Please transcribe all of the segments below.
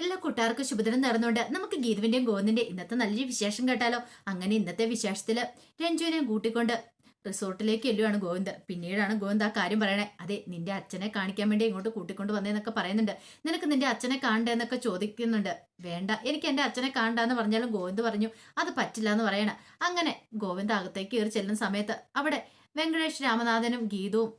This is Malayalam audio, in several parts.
എല്ലാ കൂട്ടുകാർക്കും ശുഭദിനം നേർന്നുകൊണ്ട് നമുക്ക് ഗീതുവിന്റെയും ഗോവിന്ദിന്റെ ഇന്നത്തെ നല്ലൊരു വിശേഷം കേട്ടാലോ. അങ്ങനെ ഇന്നത്തെ വിശേഷത്തിൽ രഞ്ജുവിനെയും കൂട്ടിക്കൊണ്ട് റിസോർട്ടിലേക്ക് എല്ലുവാണ് ഗോവിന്ദ്. പിന്നീടാണ് ഗോവിന്ദ് ആ കാര്യം പറയണേ. അതെ നിന്റെ അച്ഛനെ കാണിക്കാൻ വേണ്ടി ഇങ്ങോട്ട് കൂട്ടിക്കൊണ്ട് വന്നേന്നൊക്കെ പറയുന്നുണ്ട്. നിനക്ക് നിന്റെ അച്ഛനെ കാണണ്ടേ എന്നൊക്കെ ചോദിക്കുന്നുണ്ട്. വേണ്ട എനിക്ക് എന്റെ അച്ഛനെ കാണണ്ടെന്ന് പറഞ്ഞാലും ഗോവിന്ദ് പറഞ്ഞു അത് പറ്റില്ല എന്ന് പറയണ. അങ്ങനെ ഗോവിന്ദ് അകത്തേക്ക് കയറി ചെല്ലുന്ന സമയത്ത് അവിടെ വെങ്കടേഷ് രാമനാഥനും ഗീതവും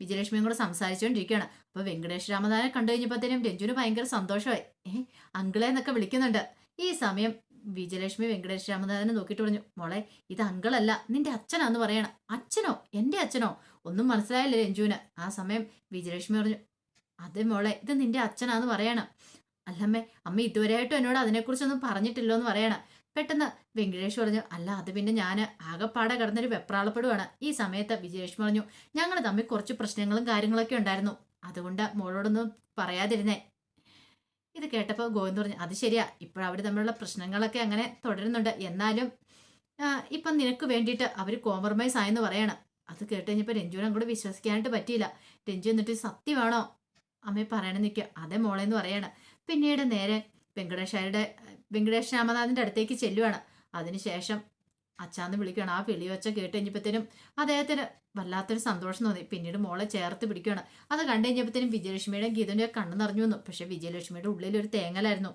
വിജയലക്ഷ്മിയും കൂടെ സംസാരിച്ചുകൊണ്ടിരിക്കുകയാണ് അപ്പൊ വെങ്കടേഷ് രാമനാഥനെ കണ്ടു കഴിഞ്ഞപ്പോഴത്തേനും രഞ്ജുവിന് ഭയങ്കര സന്തോഷമായി. ഏഹ് അങ്കിളെ എന്നൊക്കെ വിളിക്കുന്നുണ്ട്. ഈ സമയം വിജയലക്ഷ്മി വെങ്കടേഷ് രാമനാഥനെ നോക്കിട്ട് പറഞ്ഞു മോളെ ഇത് അങ്കിളല്ല നിന്റെ അച്ഛനാന്ന് പറയണം. അച്ഛനോ? എന്റെ അച്ഛനോ? ഒന്നും മനസ്സിലായില്ല രഞ്ജുവിന്. ആ സമയം വിജയലക്ഷ്മി പറഞ്ഞു അതെ മോളെ ഇത് നിന്റെ അച്ഛനാന്ന് പറയണം. അല്ലമ്മേ അമ്മ ഇതുവരെയായിട്ടും എന്നോട് അതിനെക്കുറിച്ചൊന്നും പറഞ്ഞിട്ടില്ലോ എന്ന് പറയണം. പെട്ടെന്ന് വെങ്കടേഷ് പറഞ്ഞു അല്ല അത് പിന്നെ ഞാൻ ആകെപ്പാടെ കിടന്നൊരു വെപ്രാളപ്പെടുവാണ്. ഈ സമയത്ത് വിജയേഷ് പറഞ്ഞു ഞങ്ങൾ തമ്മിൽ കുറച്ച് പ്രശ്നങ്ങളും കാര്യങ്ങളൊക്കെ ഉണ്ടായിരുന്നു. അതുകൊണ്ട് മോളോടൊന്നും പറയാതിരുന്നേ. ഇത് കേട്ടപ്പോൾ ഗോവിന്ദ് പറഞ്ഞു അത് ശരിയാ. ഇപ്പോഴവർ തമ്മിലുള്ള പ്രശ്നങ്ങളൊക്കെ അങ്ങനെ തുടരുന്നുണ്ട്. എന്നാലും ഇപ്പം നിനക്ക് വേണ്ടിയിട്ട് അവർ കോംപ്രമൈസ് ആയെന്ന് പറയണം. അത് കേട്ട് കഴിഞ്ഞപ്പോൾ രഞ്ജുവിനെ അങ്ങോട്ട് വിശ്വസിക്കാനായിട്ട് പറ്റിയില്ല. രഞ്ജു എന്നിട്ട് സത്യമാണോ? അമ്മയെ പറയണമെന്ന് നിൽക്കുക അതേ മോളെന്ന് പറയാണ്. പിന്നീട് നേരെ വെങ്കടേഷയുടെ വെങ്കടേഷ് രാമനാഥിന്റെ അടുത്തേക്ക് ചെല്ലുവാണ്. അതിനുശേഷം അച്ചാന്ന് വിളിക്കുകയാണ് ആ വിളി വെച്ച കേട്ട് കഴിഞ്ഞപ്പോഴത്തേനും അദ്ദേഹത്തിന് വല്ലാത്തൊരു സന്തോഷം തോന്നി. പിന്നീട് മോളെ ചേർത്ത് പിടിക്കുകയാണ് അത് കണ്ടു കഴിഞ്ഞപ്പോഴത്തേനും വിജയലക്ഷ്മിയുടെ ഗീതന്റെ കണ്ണ് നിറഞ്ഞു വന്നു. പക്ഷെ വിജയലക്ഷ്മിയുടെ ഉള്ളിൽ ഒരു തേങ്ങലായിരുന്നു.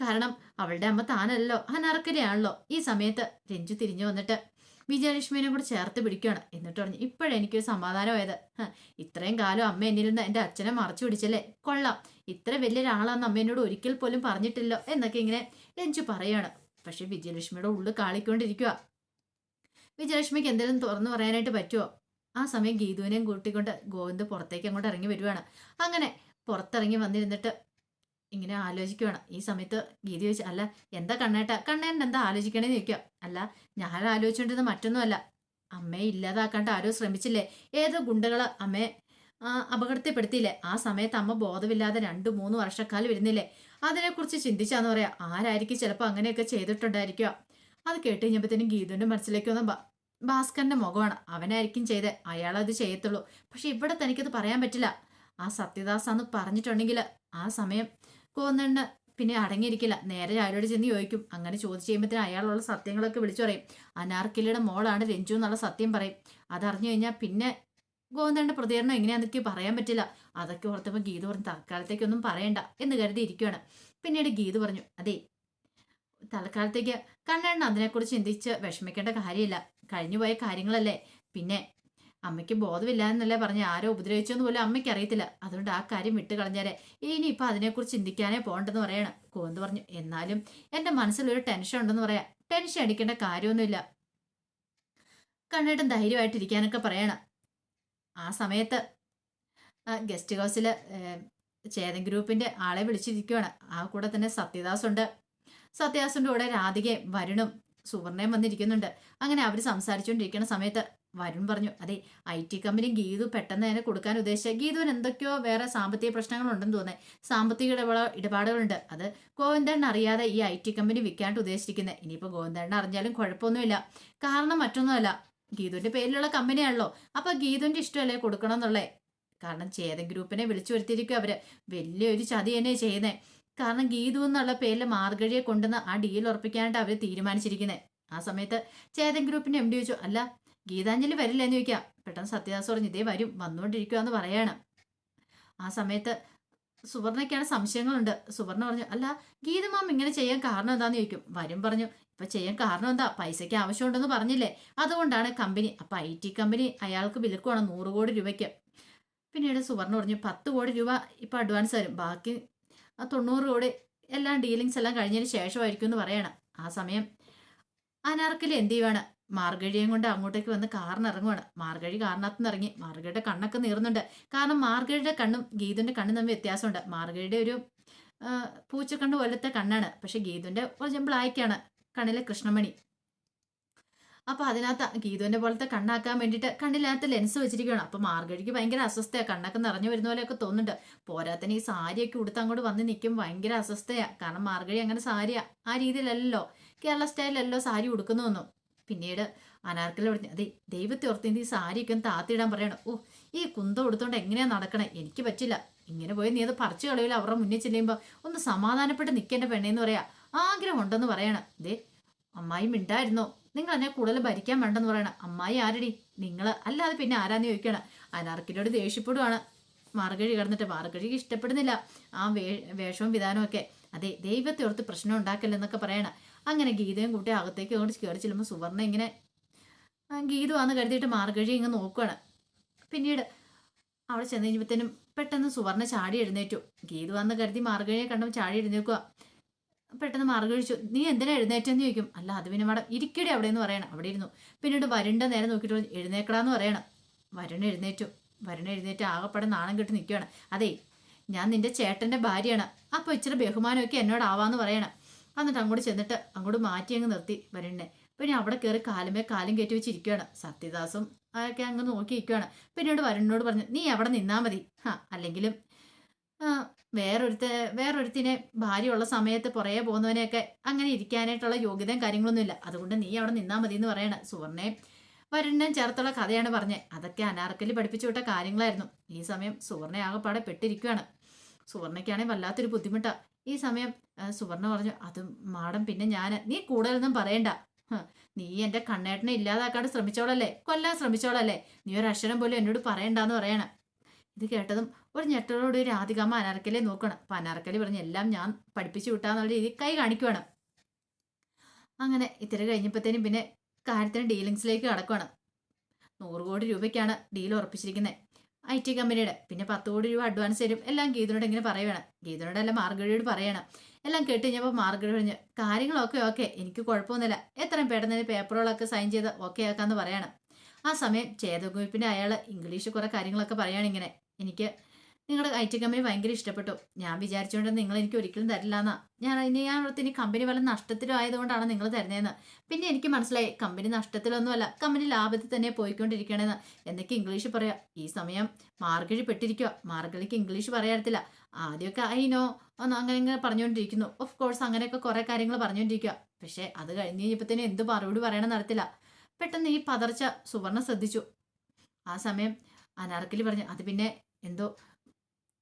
കാരണം അവളുടെ അമ്മ താനല്ലോ അനാർക്കരയാണല്ലോ ഈ സമയത്ത് രഞ്ജു തിരിഞ്ഞു വന്നിട്ട് വിജയലക്ഷ്മിനെ കൂടെ ചേർത്ത് പിടിക്കുകയാണ് എന്നിട്ട് പറഞ്ഞു ഇപ്പോഴെനിക്കൊരു സമാധാനമായത്. ഇത്രയും കാലം അമ്മ എന്നിൽ നിന്ന് എന്റെ അച്ഛനെ മറച്ചു പിടിച്ചല്ലേ? കൊള്ളാം. ഇത്ര വലിയൊരാളാന്ന് അമ്മ എന്നോട് ഒരിക്കൽ പോലും പറഞ്ഞിട്ടില്ലോ. എന്നൊക്കെ ഇങ്ങനെ രഞ്ജു പറയാണ് പക്ഷെ വിജയലക്ഷ്മിയുടെ ഉള്ളു കാളിക്കൊണ്ടിരിക്കുക വിജയലക്ഷ്മിക്ക് എന്തെങ്കിലും തുറന്നു പറയാനായിട്ട് പറ്റുമോ ആ സമയം ഗീതുവിനെയും കൂട്ടിക്കൊണ്ട് ഗോവിന്ദ് പുറത്തേക്ക് അങ്ങോട്ട് ഇറങ്ങി വരുവാണ്. അങ്ങനെ പുറത്തിറങ്ങി വന്നിരുന്നിട്ട് ഇങ്ങനെ ആലോചിക്കുവാണ്. ഈ സമയത്ത് ഗീതി ചോദിച്ചു അല്ല എന്താ കണ്ണേട്ട? കണ്ണേട്ട എന്താ ആലോചിക്കണേന്ന് ചോദിക്കുക അല്ല ഞാൻ ആലോചിച്ചുകൊണ്ടിരുന്നത് മറ്റൊന്നുമല്ല. അമ്മയെ ഇല്ലാതാക്കാണ്ട് ആരോ ശ്രമിച്ചില്ലേ? ഏത് ഗുണ്ടകൾ അമ്മയെ അപകടത്തിൽപ്പെടുത്തിയില്ലേ? ആ സമയത്ത് അമ്മ ബോധമില്ലാതെ രണ്ടു മൂന്ന് വർഷക്കാലം ഇരുന്നില്ലേ? അതിനെക്കുറിച്ച് ചിന്തിച്ചാന്ന് പറയാ. ആരായിരിക്കും ചിലപ്പോൾ അങ്ങനെയൊക്കെ ചെയ്തിട്ടുണ്ടായിരിക്കുക അത് കേട്ട് കഴിഞ്ഞപ്പോഴത്തേനും ഗീതുവിന്റെ മനസ്സിലേക്ക് വന്ന ഭാസ്കറിന്റെ മുഖമാണ്. അവനായിരിക്കും ചെയ്തത് അയാളത് ചെയ്യത്തുള്ളൂ. പക്ഷെ ഇവിടെ തനിക്കത് പറയാൻ പറ്റില്ല. ആ സത്യദാസ് അന്ന് പറഞ്ഞിട്ടുണ്ടെങ്കിൽ ആ സമയം കോന്നണ്ണ പിന്നെ അടങ്ങിയിരിക്കില്ല. നേരെ അയാളോട് ചെന്ന് ചോദിക്കും. അങ്ങനെ ചോദിച്ചു കഴിയുമ്പോഴത്തേന് അയാളുള്ള സത്യങ്ങളൊക്കെ വിളിച്ചു പറയും. അനാർക്കിലിയുടെ മോളാണ് രഞ്ജു എന്നുള്ള സത്യം പറയും. അതറിഞ്ഞു കഴിഞ്ഞാൽ പിന്നെ ഗോവിന്ദന്റെ പ്രതികരണം എങ്ങനെയാണെന്നൊക്കെ പറയാൻ പറ്റില്ല. അതൊക്കെ ഓർത്തപ്പോൾ ഗീത പറഞ്ഞു തൽക്കാലത്തേക്കൊന്നും പറയണ്ട എന്ന് കരുതി ഇരിക്കുകയാണ് പിന്നീട് ഗീത പറഞ്ഞു അതെ തൽക്കാലത്തേക്ക് കണ്ണെണ്ണ അതിനെക്കുറിച്ച് ചിന്തിച്ച് വിഷമിക്കേണ്ട കാര്യമില്ല. കഴിഞ്ഞുപോയ കാര്യങ്ങളല്ലേ? പിന്നെ അമ്മയ്ക്ക് ബോധമില്ല എന്നല്ലേ പറഞ്ഞ് ആരോ ഉപദ്രവിച്ചെന്ന് പോലും അമ്മയ്ക്ക് അറിയത്തില്ല. അതുകൊണ്ട് ആ കാര്യം വിട്ട് കളഞ്ഞാലേ ഇനിയിപ്പോൾ അതിനെക്കുറിച്ച് ചിന്തിക്കാനേ പോകണ്ടെന്ന് പറയണം. കോന്ത് പറഞ്ഞു എന്നാലും മനസ്സിൽ ഒരു ടെൻഷൻ ഉണ്ടെന്ന് പറയാം. ടെൻഷൻ അടിക്കേണ്ട കാര്യമൊന്നുമില്ല. കണ്ണേട്ടൻ ധൈര്യമായിട്ടിരിക്കാനൊക്കെ പറയണം. ആ സമയത്ത് ഗസ്റ്റ് ഹൗസിൽ ചേതൻ ഗ്രൂപ്പിന്റെ ആളെ വിളിച്ചിരിക്കുവാണ്. ആ കൂടെ തന്നെ സത്യദാസ് ഉണ്ട് സത്യദാസിന്റെ കൂടെ രാധികയും വരുണും സുവർണയും വന്നിരിക്കുന്നുണ്ട്. അങ്ങനെ അവർ സംസാരിച്ചുകൊണ്ടിരിക്കുന്ന സമയത്ത് വരുൺ പറഞ്ഞു അതെ ഐ ടി കമ്പനി ഗീതു പെട്ടെന്ന് തന്നെ കൊടുക്കാൻ ഉദ്ദേശിച്ച ഗീതുവിന് എന്തൊക്കെയോ വേറെ സാമ്പത്തിക പ്രശ്നങ്ങളുണ്ടെന്ന് തോന്നേ സാമ്പത്തിക ഇടപാട ഇടപാടുകളുണ്ട്. അത് ഗോവിന്ദൻ അറിയാതെ ഈ ഐ ടി കമ്പനി വിൽക്കാണ്ട് ഉദ്ദേശിച്ചിരിക്കുന്നത് ഇനിയിപ്പോൾ ഗോവിന്ദൻ അറിഞ്ഞാലും കുഴപ്പമൊന്നുമില്ല. കാരണം മറ്റൊന്നുമല്ല ഗീതുവിന്റെ പേരിലുള്ള കമ്പനിയാണല്ലോ. അപ്പൊ ഗീതുവിന്റെ ഇഷ്ടമല്ലേ കൊടുക്കണം എന്നുള്ളേ? കാരണം ചേതൻ ഗ്രൂപ്പിനെ വിളിച്ചു വരുത്തിയിരിക്കും അവർ. വലിയൊരു ചതി തന്നെ ചെയ്യുന്നേ. കാരണം ഗീതു എന്നുള്ള പേരിൽ മാർഗഴിയെ കൊണ്ടുവന്ന് ആ ഡീൽ ഉറപ്പിക്കാനായിട്ട് അവർ തീരുമാനിച്ചിരിക്കുന്നത് ആ സമയത്ത് ചേതൻ ഗ്രൂപ്പിന്റെ എം ഡി ചോദിച്ചു അല്ല ഗീതാഞ്ജലി വരില്ല എന്ന് ചോദിക്കാം. പെട്ടെന്ന് സത്യദാസ് പറഞ്ഞു ഇതേ വരും വന്നുകൊണ്ടിരിക്കുക എന്ന് പറയാണ്. ആ സമയത്ത് സുവർണയ്ക്കാണ് സംശയങ്ങളുണ്ട്. സുവർണ പറഞ്ഞു അല്ല ഗീതമാം ഇങ്ങനെ ചെയ്യാൻ കാരണം എന്താന്ന് ചോദിക്കും. വരും പറഞ്ഞു ഇപ്പൊ ചെയ്യാൻ കാരണം എന്താ? പൈസയ്ക്ക് ആവശ്യമുണ്ടെന്ന് പറഞ്ഞില്ലേ? അതുകൊണ്ടാണ് കമ്പനി അപ്പൊ ഐ ടി കമ്പനി അയാൾക്ക് വിലക്കുവാണ് നൂറ് കോടി രൂപയ്ക്ക്. പിന്നീട് സുവർണ പറഞ്ഞു പത്ത് കോടി രൂപ ഇപ്പൊ അഡ്വാൻസ് തരും. ബാക്കി തൊണ്ണൂറ് കോടി എല്ലാം ഡീലിങ്സ് എല്ലാം കഴിഞ്ഞതിന് ശേഷമായിരിക്കും എന്ന് പറയണം. ആ സമയം അനാർക്കലി എന്ത് ചെയ്യുവാണ്? മാർഗഴിയും കൊണ്ട് അങ്ങോട്ടേക്ക് വന്ന് കാറിന് ഇറങ്ങുവാണ് മാർഗഴി കാറിനകത്ത് നിന്ന് ഇറങ്ങി മാർഗഴിയുടെ കണ്ണൊക്കെ നീറുന്നുണ്ട്. കാരണം മാർഗഴിയുടെ കണ്ണും ഗീതുവിന്റെ കണ്ണും തമ്മിൽ വ്യത്യാസമുണ്ട്. മാർഗഴിയുടെ ഒരു പൂച്ചക്കണ്ണ് പോലത്തെ കണ്ണാണ്. പക്ഷെ ഗീതുവിന്റെ കുറച്ച് ബ്ലാക്കാണ് കണ്ണിലെ കൃഷ്ണമണി. അപ്പൊ അതിനകത്ത് ഗീതുവിന്റെ പോലത്തെ കണ്ണാക്കാൻ വേണ്ടിയിട്ട് കണ്ണിനകത്ത് ലെൻസ് വെച്ചിരിക്കുകയാണ് അപ്പൊ മാർഗഴിക്ക് ഭയങ്കര അസ്വസ്ഥയാണ് കണ്ണൊക്കെ നിറഞ്ഞു വരുന്ന പോലെയൊക്കെ തോന്നുന്നുണ്ട്. പോരാത്തന്നെ ഈ സാരിയൊക്കെ ഉടുത്ത് അങ്ങോട്ട് വന്ന് നിൽക്കും. ഭയങ്കര അസ്വസ്ഥയാണ് കാരണം മാർഗഴി അങ്ങനെ സാരിയാ. ആ രീതിയിലല്ലോ കേരള സ്റ്റൈലല്ലോ സാരി ഉടുക്കുന്നൊന്നും പിന്നീട് അനാർക്കലി പറഞ്ഞു അതെ ദൈവത്തെ ഓർത്ത് ഈ സാരിയൊക്കെ താത്തിയിടാൻ പറയണം. ഓ ഈ കുന്തം എടുത്തോണ്ട് എങ്ങനെയാ നടക്കണേ? എനിക്ക് പറ്റില്ല. ഇങ്ങനെ പോയി നീ അത് പറിച്ചു കളയില്ല അവരുടെ മുന്നിൽ ചെല്ലുമ്പോൾ ഒന്ന് സമാധാനപ്പെട്ട് നിൽക്കേണ്ട പെണ്ണേന്ന് പറയാ. ആഗ്രഹം ഉണ്ടെന്ന് പറയണം. ദേ അമ്മായി മിണ്ടായിരുന്നോ? നിങ്ങൾ എന്നെ കൂടുതൽ ഭരിക്കാൻ വേണ്ടെന്ന് പറയണം. അമ്മായി ആരടി? നിങ്ങൾ അല്ലാതെ പിന്നെ ആരാന്ന് ചോദിക്കണം. അനാർക്കിലോട് ദേഷ്യപ്പെടുവാണ്. മാർഗഴി കിടന്നിട്ട് മാർഗഴിക്ക് ഇഷ്ടപ്പെടുന്നില്ല. ആ വേ വേഷവും വിധാനവും ഒക്കെ. അതെ ദൈവത്തെ ഓർത്ത് പ്രശ്നം ഉണ്ടാക്കല്ലെന്നൊക്കെ പറയണം. അങ്ങനെ ഗീതയും കൂട്ടി അകത്തേക്ക് കൊണ്ട് കയറി ചെല്ലുമ്പോൾ സുവർണ ഇങ്ങനെ ഗീത ഗീതുവാന്ന് കരുതിയിട്ട് മാർഗഴി ഇങ്ങനെ നോക്കുകയാണ് പിന്നീട് അവിടെ ചെന്ന് കഴിഞ്ഞപ്പോഴത്തേനും പെട്ടെന്ന് സുവർണ ചാടി എഴുന്നേറ്റു. ഗീതു വന്ന് കരുതി മാർഗഴിയെ കണ്ടപ്പോൾ ചാടി എഴുന്നേക്കുക പെട്ടെന്ന് മാർഗഴിച്ചു നീ എന്തിനാ എഴുന്നേറ്റെന്ന് ചോദിക്കും? അല്ല അത് പിന്നെ മാഡം ഇരിക്കടി അവിടെ എന്ന് പറയണം. അവിടെ ഇരുന്നു. പിന്നീട് വരുണ്ട നേരെ നോക്കിയിട്ട് എഴുന്നേക്കടാന്ന് പറയണം. വരുൺ എഴുന്നേറ്റു. വരുൺ എഴുന്നേറ്റ് ആകെപ്പാടെ നാണം കെട്ട് നിൽക്കുകയാണ് അതെ ഞാൻ നിന്റെ ചേട്ടന്റെ ഭാര്യയാണ്. അപ്പോൾ ഇച്ചിരി ബഹുമാനമൊക്കെ എന്നോടാവാന്ന് പറയണം. എന്നിട്ട് അങ്ങോട്ട് ചെന്നിട്ട് അങ്ങോട്ട് മാറ്റി അങ്ങ് നിർത്തി വരുണിനെ പിന്നെ അവിടെ കയറി കാലുമേ കാലും കയറ്റി വെച്ചിരിക്കുകയാണ് സത്യദാസും അതൊക്കെ അങ്ങ് നോക്കി ഇരിക്കുകയാണ് പിന്നീട് വരുണിനോട് പറഞ്ഞു നീ അവിടെ നിന്നാ മതി. ആ അല്ലെങ്കിലും വേറൊരുത്ത വേറൊരുത്തിനെ ഭാര്യയുള്ള സമയത്ത് പുറകെ പോകുന്നവനെയൊക്കെ അങ്ങനെ ഇരിക്കാനായിട്ടുള്ള യോഗ്യതയും കാര്യങ്ങളൊന്നുമില്ല അതുകൊണ്ട് നീ അവിടെ നിന്നാ മതി എന്ന് പറയണ. സുവർണയെ വരുണ്ണൻ ചേർത്തുള്ള കഥയാണ് പറഞ്ഞത് അതൊക്കെ അനാർക്കലി പഠിപ്പിച്ചു വിട്ട കാര്യങ്ങളായിരുന്നു. ഈ സമയം സുവർണ ആകെപ്പാടെ പെട്ടിരിക്കുകയാണ് സുവർണയ്ക്കാണെങ്കിൽ വല്ലാത്തൊരു ബുദ്ധിമുട്ടാ. ഈ സമയം സുവർണ പറഞ്ഞു അത് മാഡം പിന്നെ ഞാൻ നീ കൂടുതലൊന്നും പറയണ്ട. നീ എന്റെ കണ്ണേട്ടനെ ഇല്ലാതാക്കാണ്ട് ശ്രമിച്ചോളല്ലേ? കൊല്ലാൻ ശ്രമിച്ചോളല്ലേ? നീ ഒരു അക്ഷരം പോലും എന്നോട് പറയണ്ടെന്ന് പറയണം. ഇത് കേട്ടതും ഒരു ഞെട്ടലോട് രാധികാമ്മ അനാർക്കലെ നോക്കണം. അപ്പൊ അനാർക്കലി പറഞ്ഞ് എല്ലാം ഞാൻ പഠിപ്പിച്ചു വിട്ടാന്നുള്ള രീതിയിൽ കൈ കാണിക്കുവാണ് അങ്ങനെ ഇത്തിരി കഴിഞ്ഞപ്പോഴത്തേനും പിന്നെ കാര്യത്തിന് ഡീലിങ്സിലേക്ക് കടക്കുവാണ്. നൂറ് കോടി രൂപയ്ക്കാണ് ഡീൽ ഉറപ്പിച്ചിരിക്കുന്നത് ഐ ടി കമ്പനിയുടെ. പിന്നെ പത്ത് കോടി രൂപ അഡ്വാൻസ് തരും. എല്ലാം ഗീതനോട് ഇങ്ങനെ പറയണം. ഗീതനോട് അല്ല മാർഗഴിയോട് പറയണം. എല്ലാം കേട്ട് കഴിഞ്ഞപ്പോൾ മാർഗഴി പറഞ്ഞു കാര്യങ്ങളൊക്കെ ഓക്കെ എനിക്ക് കുഴപ്പമൊന്നുമില്ല. എത്രയും പെട്ടെന്ന് പേപ്പറുകളൊക്കെ സൈൻ ചെയ്ത് ഓക്കെ ആക്കാമെന്ന് പറയണം. ആ സമയം ചേതകുപ്പിന്റെ അയാൾ ഇംഗ്ലീഷ് കുറെ കാര്യങ്ങളൊക്കെ പറയുകയാണിങ്ങനെ എനിക്ക് നിങ്ങളുടെ ഐ ടി കമ്പനി ഭയങ്കര ഇഷ്ടപ്പെട്ടു. ഞാൻ വിചാരിച്ചുകൊണ്ട് നിങ്ങൾ എനിക്ക് ഒരിക്കലും തരില്ല എന്നാ ഞാൻ ഇനി ഞാൻ ഇനി കമ്പനി വല്ല നഷ്ടത്തിലും ആയതുകൊണ്ടാണ് നിങ്ങൾ തരുന്നതെന്ന്. പിന്നെ എനിക്ക് മനസ്സിലായി കമ്പനി നഷ്ടത്തിലൊന്നുമല്ല കമ്പനി ലാഭത്തിൽ തന്നെ പോയിക്കൊണ്ടിരിക്കണമെന്ന് എന്നൊക്കെ ഇംഗ്ലീഷ് പറയാം? ഈ സമയം മാർഗഴി പെട്ടിരിക്കുക മാർഗഴിക്ക് ഇംഗ്ലീഷ് പറയാറില്ല ആദ്യമൊക്കെ അയിനോ ഒന്ന് അങ്ങനെ ഇങ്ങനെ പറഞ്ഞുകൊണ്ടിരിക്കുന്നു ഓഫ് കോഴ്സ് അങ്ങനെയൊക്കെ കുറേ കാര്യങ്ങൾ പറഞ്ഞുകൊണ്ടിരിക്കുക പക്ഷേ അത് കഴിഞ്ഞ് കഴിഞ്ഞപ്പോഴത്തേനും എന്ത് മറുപടി പറയണം നടത്തില്ല പെട്ടെന്ന് ഈ പതർച്ച സുവർണ ശ്രദ്ധിച്ചു. ആ സമയം അനാർക്കലി പറഞ്ഞു അത് പിന്നെ എന്തോ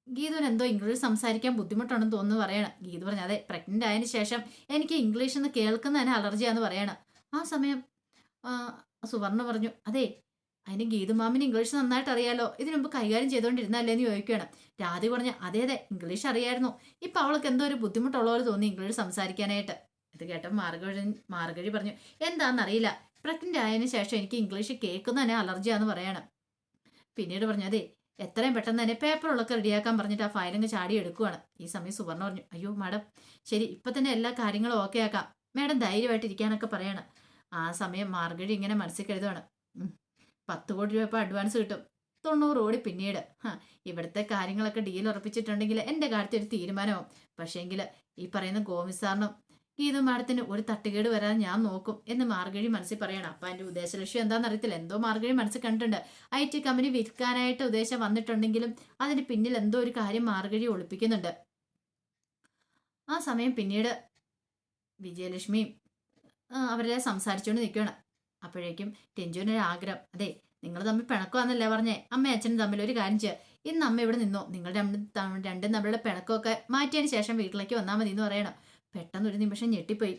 ഗീതുവിന് എന്തോ ഇംഗ്ലീഷ് സംസാരിക്കാൻ ബുദ്ധിമുട്ടുണ്ടെന്ന് തോന്നുന്നു പറയണം. ഗീതു പറഞ്ഞു അതെ പ്രഗ്നന്റ് ആയതിനു ശേഷം എനിക്ക് ഇംഗ്ലീഷ് എന്ന് കേൾക്കുന്നതിന് അലർജിയാന്ന് പറയണം. ആ സമയം സുവർണ പറഞ്ഞു അതെ അതിന് ഗീതു മാമിന് ഇംഗ്ലീഷ് നന്നായിട്ട് അറിയാലോ. ഇതിനു മുമ്പ് കൈകാര്യം ചെയ്തുകൊണ്ടിരുന്നല്ലേ എന്ന് ചോദിക്കുകയാണ്. രാധി പറഞ്ഞു അതെ അതെ ഇംഗ്ലീഷ് അറിയായിരുന്നു. ഇപ്പൊ അവൾക്ക് എന്തോ ഒരു ബുദ്ധിമുട്ടുള്ള പോലെ തോന്നി ഇംഗ്ലീഷ് സംസാരിക്കാനായിട്ട്. ഇത് കേട്ട മാർഗഴി മാർഗഴി പറഞ്ഞു എന്താണെന്നറിയില്ല പ്രഗ്നന്റ് ആയതിനു ശേഷം എനിക്ക് ഇംഗ്ലീഷ് കേൾക്കുന്നതിന് അലർജിയാന്ന് പറയണം. പിന്നീട് പറഞ്ഞു അതെ എത്രയും പെട്ടെന്ന് തന്നെ പേപ്പറുകളൊക്കെ റെഡിയാക്കാൻ പറഞ്ഞിട്ട് ആ ഫയലങ്ങ് ചാടി എടുക്കുവാണ് ഈ സമയം സുവർണ പറഞ്ഞു അയ്യോ മാഡം ശരി ഇപ്പം തന്നെ എല്ലാ കാര്യങ്ങളും ഓക്കെ ആക്കാം. മാഡം ധൈര്യമായിട്ട് ഇരിക്കാനൊക്കെ പറയണം. ആ സമയം മാർഗഴി ഇങ്ങനെ മനസ്സിൽ കരുതുവാണ്. പത്ത് കോടി രൂപ അഡ്വാൻസ് കിട്ടും. തൊണ്ണൂറ് കോടി പിന്നീട്. ഹാ ഇവിടുത്തെ കാര്യങ്ങളൊക്കെ ഡീൽ ഉറപ്പിച്ചിട്ടുണ്ടെങ്കിൽ എന്റെ കാര്യത്തിൽ ഒരു തീരുമാനമാവും. പക്ഷേങ്കിൽ ഈ പറയുന്ന ഗോവിന്ദ് സാറിനും ഗീതു മാഡത്തിന് ഒരു തട്ടുകേട് വരാൻ ഞാൻ നോക്കും എന്ന് മാർഗഴി മനസ്സിൽ പറയണം. അപ്പം എന്റെ ഉദ്ദേശലക്ഷ്യം എന്താണെന്ന് അറിയത്തില്ല എന്തോ മാർഗഴി മനസ്സിൽ കണ്ടിട്ടുണ്ട്. ഐ ടി കമ്പനി വിൽക്കാനായിട്ട് ഉദ്ദേശം വന്നിട്ടുണ്ടെങ്കിലും അതിന് പിന്നിൽ എന്തോ ഒരു കാര്യം മാർഗഴി ഒളിപ്പിക്കുന്നുണ്ട്. ആ സമയം പിന്നീട് വിജയലക്ഷ്മിയും അവരെ സംസാരിച്ചുകൊണ്ട് നിൽക്കുകയാണ്. അപ്പോഴേക്കും ടെഞ്ചുവിനൊരു ആഗ്രഹം. അതെ നിങ്ങൾ തമ്മിൽ പിണക്കമാണെന്നല്ലേ പറഞ്ഞേ? അമ്മയും അച്ഛനും തമ്മിൽ ഒരു കാര്യം ചെയ്യുക ഇന്ന് അമ്മ ഇവിടെ നിന്നോ? നിങ്ങൾ രണ്ടും രണ്ടും തമ്മിലുള്ള പിണക്കമൊക്കെ മാറ്റിയതിന് ശേഷം വീട്ടിലേക്ക് വന്നാൽ മതി എന്ന് പറയണം. പെട്ടെന്ന് ഒരു നിമിഷം ഞെട്ടിപ്പോയി.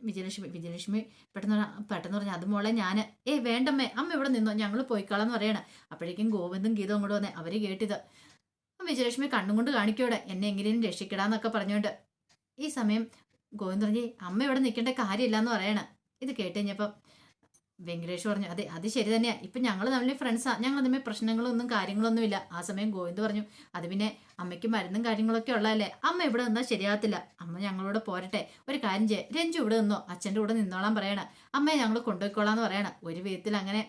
വിജയലക്ഷ്മി വിജയലക്ഷ്മി പെട്ടെന്ന് പെട്ടെന്ന് പറഞ്ഞു അത് ഞാൻ ഏ വേണ്ടമ്മേ അമ്മ ഇവിടെ നിന്നോ ഞങ്ങൾ പോയിക്കോളാം എന്ന് പറയണം. അപ്പോഴേക്കും ഗോവിന്ദും ഗീതവും കൂടെ വന്നേ അവർ കേട്ടിത്. വിജയലക്ഷ്മി കണ്ണും കൊണ്ട് കാണിക്കോടെ എന്നെ എങ്ങനെയും രക്ഷിക്കടാന്നൊക്കെ പറഞ്ഞുകൊണ്ട്. ഈ സമയം ഗോവിന്ദ് പറഞ്ഞേ അമ്മ ഇവിടെ നിൽക്കേണ്ട കാര്യമില്ല എന്ന് പറയണം. ഇത് കേട്ട് കഴിഞ്ഞപ്പം വെങ്കടേഷ് പറഞ്ഞു അതെ അത് ശരി തന്നെയാ. ഇപ്പൊ ഞങ്ങൾ തമ്മിൽ ഫ്രണ്ട്സാ ഞങ്ങൾ തമ്മിൽ പ്രശ്നങ്ങളൊന്നും കാര്യങ്ങളൊന്നും ഇല്ല ആ സമയം ഗോവിന്ദ് പറഞ്ഞു അത് പിന്നെ അമ്മയ്ക്ക് മരുന്നും കാര്യങ്ങളൊക്കെ ഉള്ളതല്ലേ? അമ്മ ഇവിടെ നിന്നാൽ ശരിയാകത്തില്ല. അമ്മ ഞങ്ങളോട് പോരട്ടെ. ഒരു കാര്യം ചെയ്യ. രഞ്ജു ഇവിടെ നിന്നോ? അച്ഛന്റെ കൂടെ നിന്നോളാൻ പറയണം. അമ്മയെ ഞങ്ങൾ കൊണ്ടുപോയിക്കോളാം എന്ന് പറയണം. ഒരു വിധത്തിൽ അങ്ങനെ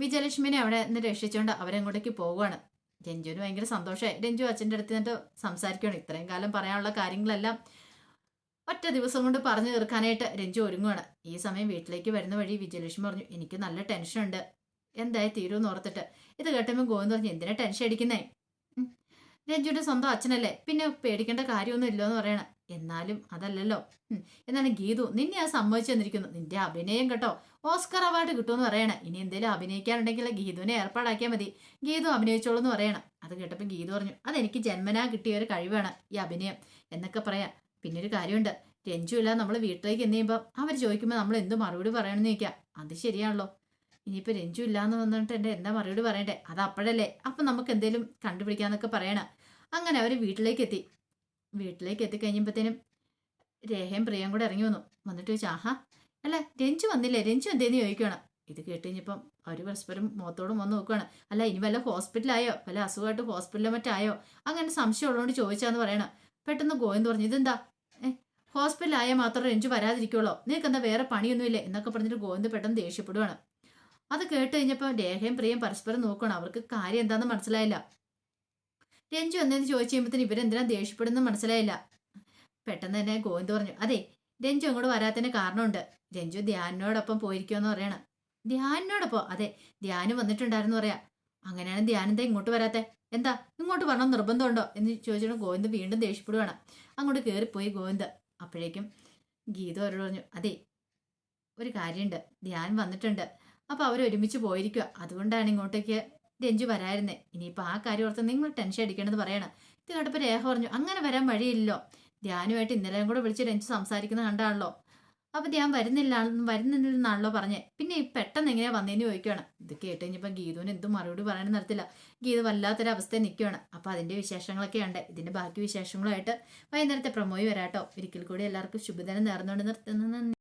വിജയലക്ഷ്മിനെ അവിടെ നിന്ന് രക്ഷിച്ചുകൊണ്ട് അവരങ്ങോട്ടേക്ക് പോവുകയാണ്. രഞ്ജുവിന് ഭയങ്കര സന്തോഷമായി രഞ്ജു അച്ഛന്റെ അടുത്ത് നിന്നിട്ട് സംസാരിക്കുകയാണ് ഇത്രയും കാലം പറയാനുള്ള കാര്യങ്ങളെല്ലാം ഒറ്റ ദിവസം കൊണ്ട് പറഞ്ഞു തീർക്കാനായിട്ട് രഞ്ജു ഒരുങ്ങുകയാണ് ഈ സമയം വീട്ടിലേക്ക് വരുന്ന വഴി വിജയലക്ഷ്മി പറഞ്ഞു എനിക്ക് നല്ല ടെൻഷൻ ടെൻഷനുണ്ട് എന്തായി തീരുമെന്ന് ഓർത്തിട്ട്. ഇത് കേട്ടപ്പോൾ ഗോവിന്ദ് പറഞ്ഞു എന്തിനാ ടെൻഷൻ അടിക്കുന്നേ? രഞ്ജുവിന്റെ സ്വന്തം അച്ഛനല്ലേ. പിന്നെ പേടിക്കേണ്ട കാര്യമൊന്നും ഇല്ലോ എന്ന് പറയണ. എന്നാലും അതല്ലല്ലോ. എന്നാണ് ഗീതു നിന്നെ ആ സമ്മതിച്ചു തന്നിരിക്കുന്നു. നിന്റെ അഭിനയം കേട്ടോ. ഓസ്കർ അവാർഡ് കിട്ടുമെന്ന് പറയണേ. ഇനി എന്തെങ്കിലും അഭിനയിക്കാനുണ്ടെങ്കിൽ ഗീതുവിനെ ഏർപ്പാടാക്കിയാൽ മതി. ഗീതു അഭിനയിച്ചോളൂ എന്ന് പറയണം. അത് കേട്ടപ്പോൾ ഗീതു പറഞ്ഞു അതെനിക്ക് ജന്മനാ കിട്ടിയ ഒരു കഴിവാണ് ഈ അഭിനയം. എന്നൊക്കെ പറയാം. പിന്നെ ഒരു കാര്യമുണ്ട്. രഞ്ജു ഇല്ല നമ്മൾ വീട്ടിലേക്ക് എന്ന് ചെയ്യുമ്പോൾ അവർ ചോദിക്കുമ്പോൾ നമ്മൾ എന്ത് മറുപടി പറയണമെന്ന് ചോദിക്കാം. അത് ശരിയാണല്ലോ. ഇനിയിപ്പോൾ രഞ്ജു ഇല്ലാന്ന് വന്നിട്ട് എന്റെ എന്താ മറുപടി പറയണ്ടേ? അത് അപ്പോഴല്ലേ. അപ്പം നമുക്ക് എന്തെങ്കിലും കണ്ടുപിടിക്കാന്നൊക്കെ പറയണം. അങ്ങനെ അവർ വീട്ടിലേക്ക് എത്തി. വീട്ടിലേക്ക് എത്തിക്കഴിഞ്ഞപ്പോഴത്തേനും രേഖയും പ്രിയയും കൂടെ ഇറങ്ങി വന്നു. വന്നിട്ട് ചോദിച്ചു ആഹാ. അല്ല രഞ്ജു വന്നില്ലേ? രഞ്ജു എന്തേന്ന് ചോദിക്കുകയാണ് ഇത് കേട്ട് കഴിഞ്ഞപ്പം അവർ പരസ്പരം മുഖത്തോടും വന്ന് നോക്കുകയാണ് അല്ല ഇനി വല്ല ഹോസ്പിറ്റലായോ? വല്ല അസുഖമായിട്ട് ഹോസ്പിറ്റലിലോ മറ്റായോ? അങ്ങനെ സംശയം ഉള്ളതുകൊണ്ട് ചോദിച്ചാന്ന് പറയണം. പെട്ടെന്ന് ഗോയെന്ന് പറഞ്ഞു ഇതെന്താ? ഹോസ്പിറ്റലായാൽ മാത്രം രഞ്ജു വരാതിരിക്കുള്ളൂ. നിനക്ക് എന്താ വേറെ പണിയൊന്നുമില്ല? എന്നൊക്കെ പറഞ്ഞിട്ട് ഗോവിന്ദ് പെട്ടെന്ന് ദേഷ്യപ്പെടുവാണ്. അത് കേട്ട് കഴിഞ്ഞപ്പോൾ രേഖയും പ്രിയം പരസ്പരം നോക്കണം അവർക്ക് കാര്യം എന്താണെന്ന് മനസ്സിലായില്ല. രഞ്ജു എന്നു ചോദിച്ചു കഴിയുമ്പോഴത്തേന് ഇവരെന്തിനാ ദേഷ്യപ്പെടുന്നു മനസ്സിലായില്ല. പെട്ടെന്ന് തന്നെ ഗോവിന്ദ് പറഞ്ഞു അതെ രഞ്ജു അങ്ങോട്ട് വരാത്തതിന് കാരണമുണ്ട്. രഞ്ജു ധ്യാനിനോടൊപ്പം പോയിരിക്കുമെന്ന് പറയണം. ധ്യാനിനോടൊപ്പം? അതെ ധ്യാനം വന്നിട്ടുണ്ടായിരുന്നു പറയാ. അങ്ങനെയാണ് ധ്യാനം എന്താ ഇങ്ങോട്ട് വരാത്തെ? എന്താ ഇങ്ങോട്ട് വരണം? നിർബന്ധമുണ്ടോ? എന്ന് ചോദിച്ചിട്ട് ഗോവിന്ദ് വീണ്ടും ദേഷ്യപ്പെടുവാണ്. അങ്ങോട്ട് കയറിപ്പോയി ഗോവിന്ദ്. അപ്പോഴേക്കും ഗീത അവരോട് പറഞ്ഞു അതെ ഒരു കാര്യമുണ്ട്. ധ്യാൻ വന്നിട്ടുണ്ട്. അപ്പോൾ അവർ ഒരുമിച്ച് പോയിരിക്കുക അതുകൊണ്ടാണ് ഇങ്ങോട്ടേക്ക് രഞ്ജു വരായിരുന്നേ ഇനിയിപ്പോൾ ആ കാര്യം ഓർത്ത് നിങ്ങൾ ടെൻഷൻ അടിക്കണമെന്ന് പറയണം. ഇത് കേട്ടപ്പോൾ രേഖ പറഞ്ഞു അങ്ങനെ വരാൻ വഴിയില്ലല്ലോ. ധ്യാനുമായിട്ട് ഇന്നലെയും കൂടെ വിളിച്ച് രഞ്ജു സംസാരിക്കുന്നത് കണ്ടാണല്ലോ. അപ്പോൾ ഞാൻ വരുന്നില്ല വരുന്നില്ലെന്നാണല്ലോ പറഞ്ഞേ. പിന്നെ ഈ പെട്ടെന്ന് എങ്ങനെയാ വന്നേന്ന് ചോദിക്കുകയാണ് ഇത് കേട്ട് കഴിഞ്ഞപ്പോൾ ഗീതുവിന് എന്തും മറുപടി പറയാനും നിർത്തില്ല ഗീതു വല്ലാത്തൊരു അവസ്ഥയിൽ നിൽക്കുകയാണ് അപ്പോൾ അതിന്റെ വിശേഷങ്ങളൊക്കെ ഉണ്ട്. ഇതിന്റെ ബാക്കി വിശേഷങ്ങളുമായിട്ട് വൈകുന്നേരത്തെ പ്രമോയി വരാട്ടോ. ഒരിക്കൽ കൂടി എല്ലാവർക്കും ശുഭദിനം നേർന്നുകൊണ്ട് നിർത്തുന്നു.